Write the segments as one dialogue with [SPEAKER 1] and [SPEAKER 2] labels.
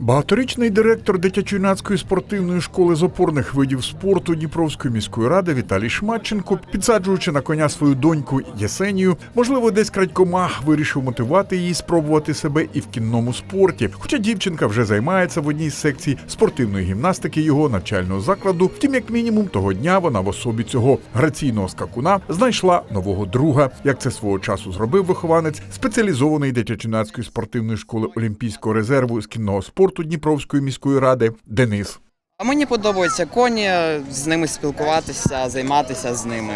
[SPEAKER 1] Багаторічний директор дитячо-юнацької спортивної школи з опорних видів спорту Дніпровської міської ради Віталій Шматченко, підсаджуючи на коня свою доньку Єсенію, можливо, десь крадькома вирішив мотивувати її спробувати себе і в кінному спорті. Хоча дівчинка вже займається в одній з секцій спортивної гімнастики його навчального закладу. Втім, як мінімум, того дня вона в особі цього граційного скакуна знайшла нового друга, як це свого часу зробив вихованець спеціалізованої дитячо-юнацької спортивної школи Олімпійського резерву з кінного спорту Дніпровської міської ради Денис.
[SPEAKER 2] А мені подобається коні, з ними спілкуватися, займатися з ними.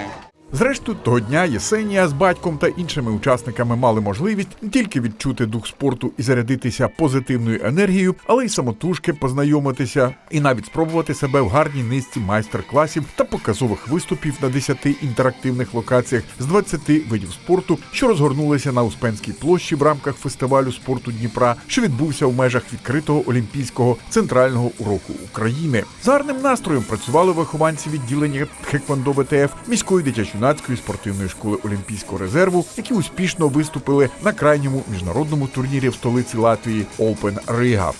[SPEAKER 1] Зрештою, того дня Єсенія з батьком та іншими учасниками мали можливість не тільки відчути дух спорту і зарядитися позитивною енергією, але й самотужки познайомитися і навіть спробувати себе в гарній низці майстер-класів та показових виступів на 10 інтерактивних локаціях з 20 видів спорту, що розгорнулися на Успенській площі в рамках фестивалю спорту Дніпра, що відбувся в межах відкритого олімпійського центрального уроку України. За гарним настроєм працювали вихованці відділення Хеквондо ВТФ міської дитячо-юнацької спортивної школи Олімпійського резерву, які успішно виступили на крайньому міжнародному турнірі в столиці Латвії Open Riga.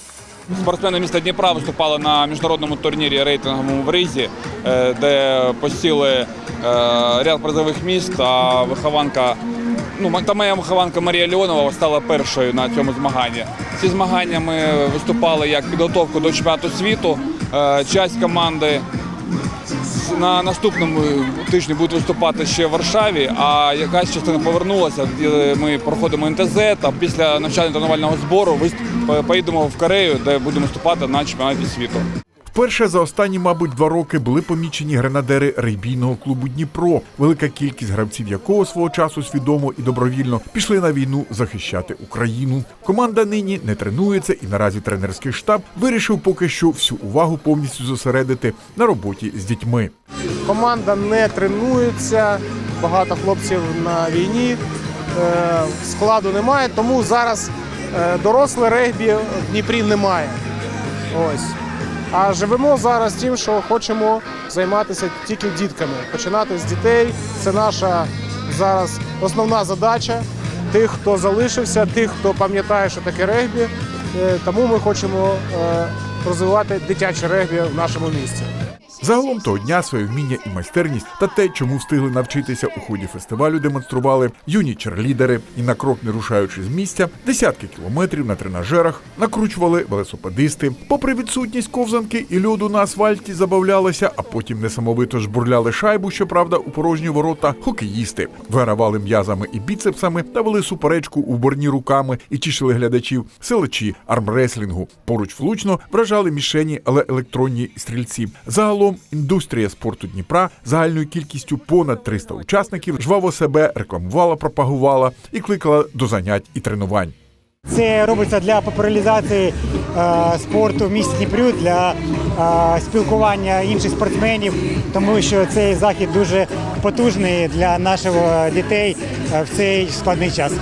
[SPEAKER 3] Спортсмени міста Дніпра виступали на міжнародному турнірі рейтинговому в Ризі, е, де посіли е, ряд призових міст. А вихованка, ну та моя вихованка Марія Леонова стала першою на цьому змаганні. Ці змагання ми виступали як підготовку до чемпіонату світу. Е, Часть команди на наступному тижні будуть виступати ще в Варшаві, а якась частина повернулася. Е, Ми проходимо НТЗ та після навчально-тренувального збору вист- поїдемо в Корею, де будемо виступати на чемпіонаті світу.
[SPEAKER 1] Вперше за останні, мабуть, два роки були помічені гренадери рейбійного клубу Дніпро, велика кількість гравців якого свого часу свідомо і добровільно пішли на війну захищати Україну. Команда нині не тренується, і наразі тренерський штаб вирішив поки що всю увагу повністю зосередити на роботі з дітьми.
[SPEAKER 4] Команда не тренується, багато хлопців на війні, е, складу немає, тому зараз е, доросле регбі в Дніпрі немає. Ось. А живемо зараз тим, що хочемо займатися тільки дітками. Починати з дітей. Це наша зараз основна задача. Тих, хто залишився, тих, хто пам'ятає, що таке регбі. Е, Тому ми хочемо е, розвивати дитяче регбі в нашому місті.
[SPEAKER 1] Загалом того дня своє вміння і майстерність та те, чому встигли навчитися у ході фестивалю, демонстрували юні черлідери і на крок не рушаючи з місця, десятки кілометрів на тренажерах накручували велосипедисти. Попри відсутність ковзанки і льоду на асфальті забавлялися, а потім несамовито жбурляли шайбу, щоправда, у порожні ворота хокеїсти, вигравали м'язами і біцепсами та вели суперечку у борні руками і тішили глядачів селичі армреслінгу. Поруч влучно вражали мішені, але електронні стрільці. Загалом індустрія спорту Дніпра загальною кількістю понад 300 учасників жваво себе рекламувала, пропагувала і кликала до занять і тренувань.
[SPEAKER 5] Це робиться для популяризації е, спорту в місті Дніпрю, для е, спілкування інших спортсменів, тому що цей захід дуже потужний для наших дітей е, в цей складний час.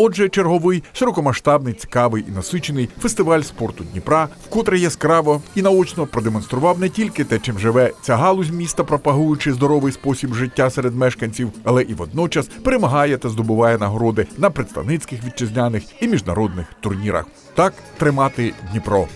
[SPEAKER 1] Отже, черговий широкомасштабний, цікавий і насичений фестиваль спорту Дніпра, вкотре яскраво і наочно продемонстрував не тільки те, чим живе ця галузь міста, пропагуючи здоровий спосіб життя серед мешканців, але і водночас перемагає та здобуває нагороди на представницьких вітчизняних і міжнародних турнірах. Так тримати Дніпро.